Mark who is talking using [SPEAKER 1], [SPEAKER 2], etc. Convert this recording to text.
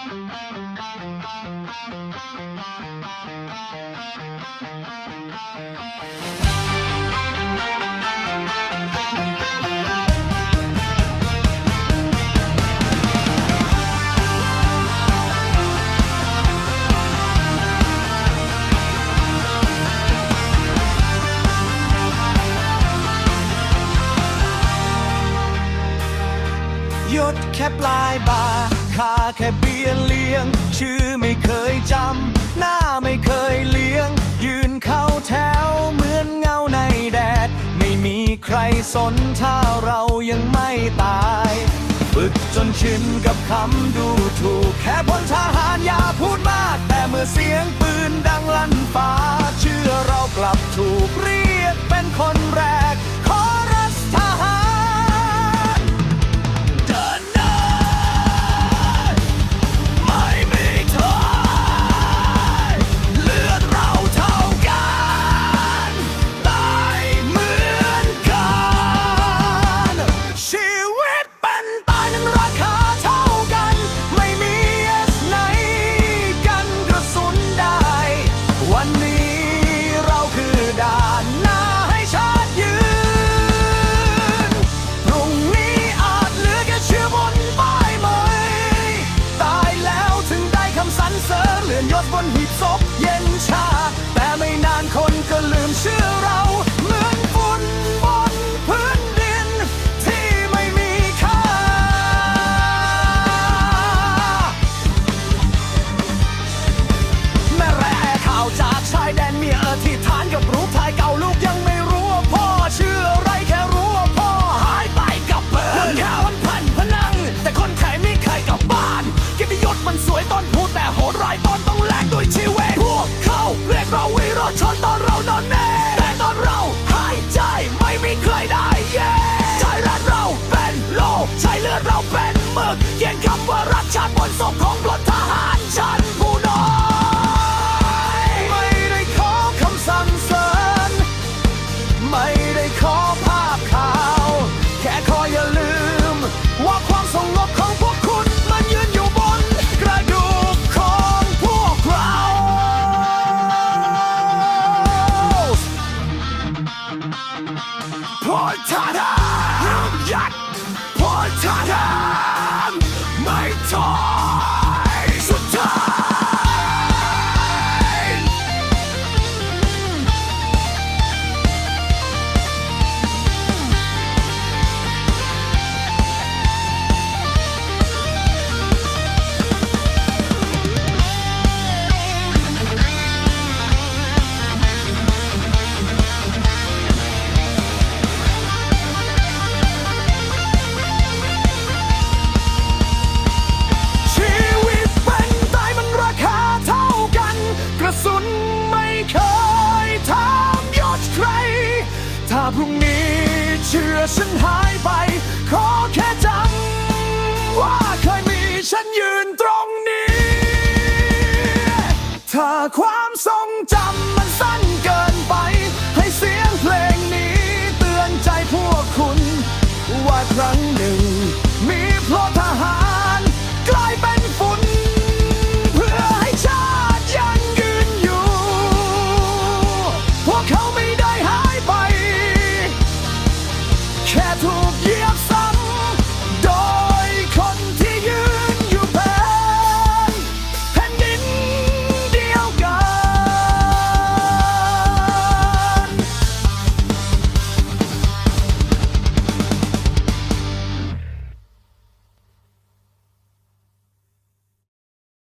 [SPEAKER 1] หยศแค่ปลายบา ค่าแค่เบี้ยเลี้ยง ชื่อไม่เคยจำ หน้าไม่เคยเลี้ยง ยืนเข้าแถวเหมือนเงาในแดด ไม่มีใครสนถ้าเรายังไม่ตาย ฝึกจนชินกับคำดูถูก แค่พลทหารอย่าพูดมากแต่เมื่อ บนหีบศพเย็นชา แต่ไม่นานคนก็ลืมชื่อเรา เหมือนฝุ่นบนพื้นดิน ที่ไม่มีค่า แม่แร่ข่าวจากชายแดนเมียอธิษฐานกับรูปถ่ายเก่าลูกยังไม่รู้ว่าพ่อชื่ออะไรแค่รู้ว่าพ่อหายไปกับเบิร์นข่าวมันพันพนัง แต่คนไทยไม่เคยกลับบ้านเกียรติยศมันสวยตอนพูดแต่โหดร้ายตอนต้อง กด้วยชีวิตพวกเขาเรียกเราวีรชนตอนเรานอนแน่แต่ตอนเราหายใจไม่มีใครได้แย่ใจรักเราเป็นโลกใช้เลือดเราเป็นหมึกเขียนคำว่ารักชาติบนศพของพลด รุ่งนี้ เชื่อฉันหายไป ขอแค่จำว่าเคยมีฉันยืน